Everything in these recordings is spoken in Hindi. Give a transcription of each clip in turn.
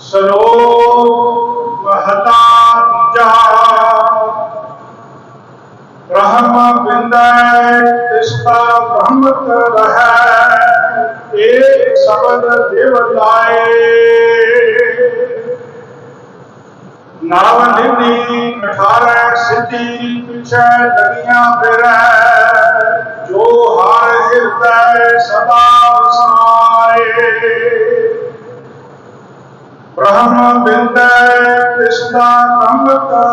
सनो महता ब्रह्म बिंद तिस्ता ब्रह्म रह एक शब्द देवताए नाव सिद्धि पीछे फिर जो हार हृदय सदा ब्रह्म बिंद कृष्णा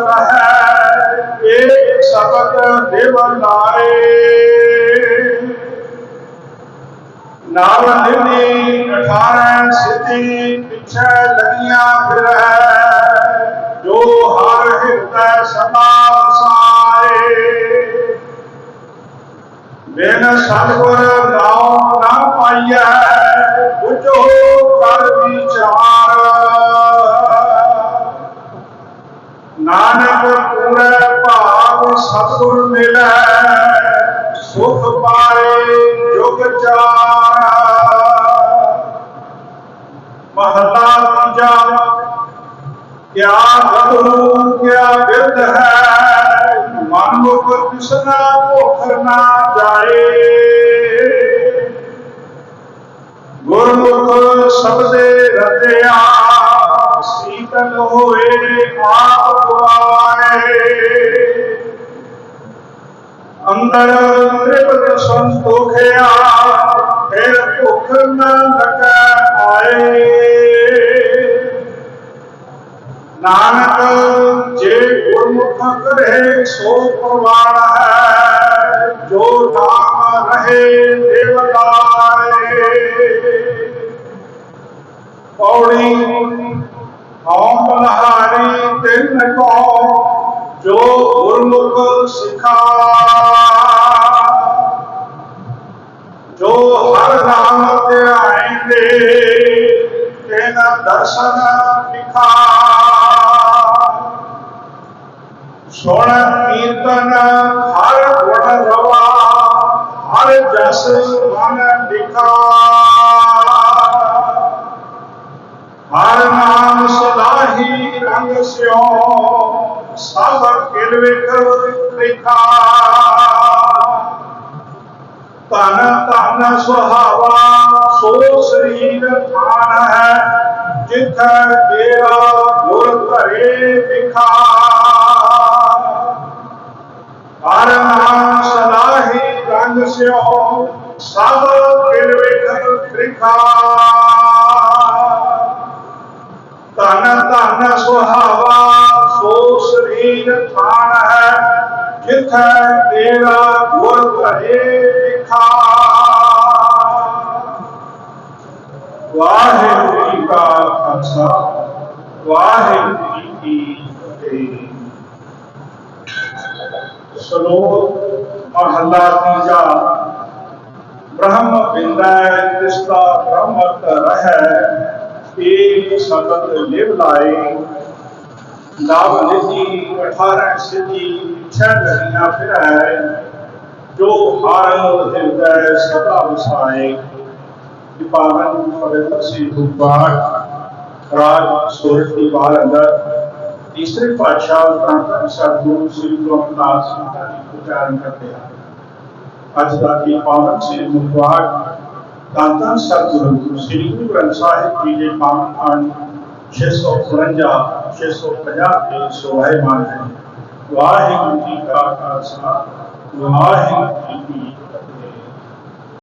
रहे एक शब्द देव लाए नाम निधि अठारह सिद्धि पीछे लगिया फिर जो हर हृदय सदा साए बिन सतगुर नाम न बुझो कर विचार। ਨਾਨਕ ਪੂਰੇ ਭਾਵ ਸਤਿਗੁਰ ਮਿਲੈ, ਸੁਖ ਪਾਏ ਜੁਗ ਚਾਰ। ਮਹਲਾ ਤੀਜਾ ਕਿਆ ਬਦੂ ਕਿਆ ਬਿਰਧ ਹੈ, ਮਨ ਮੁਖ ਬਿਸਨਾ ਭੁਖ ਨਾ ਜਾਏ। ਗੁਰਮੁਖ ਸ਼ਬਦੇ ਰਤਿਆ ਸੀਤਲ ਹੋਏ, ਆਪ ਗੁਆਏ ਅੰਦਰ ਤ੍ਰਿਪਤ ਸੰਤੋਖਿਆ ਫਿਰ ਭੁਖ ਨ ਲਗੈ ਆਏ। ਨਾਨਕ, ਜੇ ਗੁਰਮੁਖ ਕਰੇ, ਸੋ ਪ੍ਰਵਾਨ ਹੈ। ਜੋ ਨਾਮ ਰਹੇ ਦੇਵਤਾਏ ਪੌੜੀ अपनहारी जो गुरमुख सिखा जो हर नाम तेना दर्शन लिखा सुन कीर्तन हर गुण रवा हर जस मन लिखा પૂછ્યો સાવર કેળવે કરવ દેખા તન તન સ્વભાવા तेरा गुर करे दिखा। परमहंस लाही रंग से हो सब किलविखर दिखा तन तन सुहावा जिथे तेरा गुण करे दिखा वाहे का खालसा, वाहे की फतेह। श्लोक महला तीजा ब्रह्म बिंदा तिस्ता ब्रह्म रह। एक सतत लिव लाए। लाभ निधि अठारह सिद्धि छह गलियाँ फिर है जो हार हृदय सदा बसाए पावन फल से पाठ राज सूरत की बाल अंदर तीसरे पातशाह प्रांतन सतगुरु श्री गुरुदास जी उच्चारण करते हैं अज का की पावन श्री गुरुद्वार धन धन सतगुरु श्री गुरु ग्रंथ साहिब जी के पावन अंग छः सौ छः सौ पचास के शोभायमान तो हैं वाहिगुरु जी का खालसा वाहिगुरु जी की